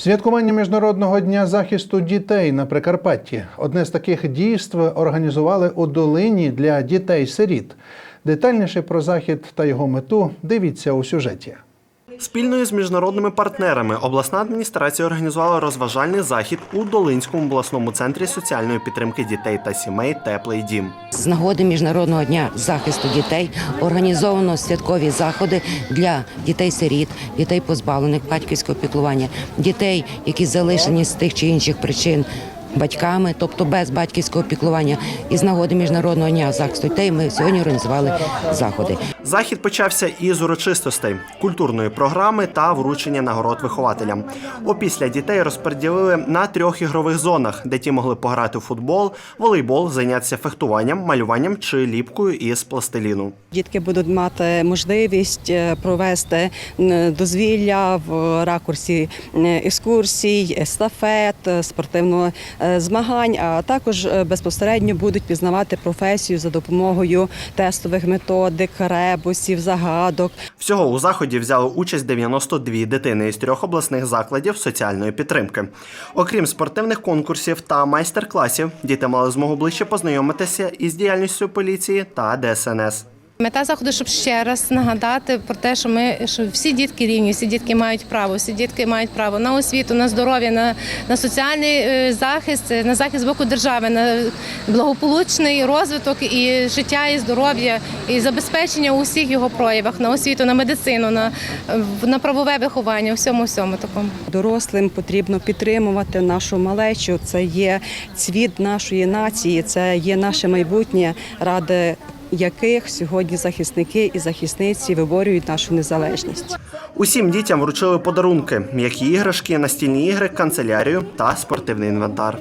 Святкування Міжнародного дня захисту дітей на Прикарпатті. Одне з таких дійств організували у долині для дітей-сиріт. Детальніше про захід та його мету дивіться у сюжеті. Спільно з міжнародними партнерами обласна адміністрація організувала розважальний захід у Долинському обласному центрі соціальної підтримки дітей та сімей Теплий дім. З нагоди Міжнародного дня захисту дітей організовано святкові заходи для дітей-сиріт, дітей позбавлених батьківського піклування, дітей, які залишені з тих чи інших причин. Батьками, тобто без батьківського піклування, і з нагоди міжнародного дня захисту дітей ми сьогодні організували заходи. Захід почався із урочистостей, культурної програми та вручення нагород вихователям. Опісля дітей розподілили на трьох ігрових зонах, де ті могли пограти у футбол, волейбол, зайнятися фехтуванням, малюванням чи ліпкою із пластиліну. Дітки будуть мати можливість е, провести дозвілля в ракурсі екскурсій, естафет, е, спортивного е, змагань, а також безпосередньо будуть пізнавати професію за допомогою тестових методик, ребусів, загадок. Всього у заході взяли участь 92 дитини із трьох обласних закладів соціальної підтримки. Окрім спортивних конкурсів та майстер-класів, діти мали змогу ближче познайомитися із діяльністю поліції та ДСНС. Мета заходу, щоб ще раз нагадати про те, що ми що всі дітки рівні, всі дітки мають право, всі дітки мають право на освіту, на здоров'я, на, на соціальний е, захист, е, на захист з боку держави, на благополучний розвиток і життя, і здоров'я, і забезпечення у всіх його проявах на освіту, на медицину, на, на правове виховання, у всьому всьому такому. Дорослим потрібно підтримувати нашу малечу. Це є цвіт нашої нації, це є наше майбутнє, ради яких сьогодні захисники і захисниці виборюють нашу незалежність. Усім дітям вручили подарунки: м'які іграшки, настільні ігри, канцелярію та спортивний інвентар.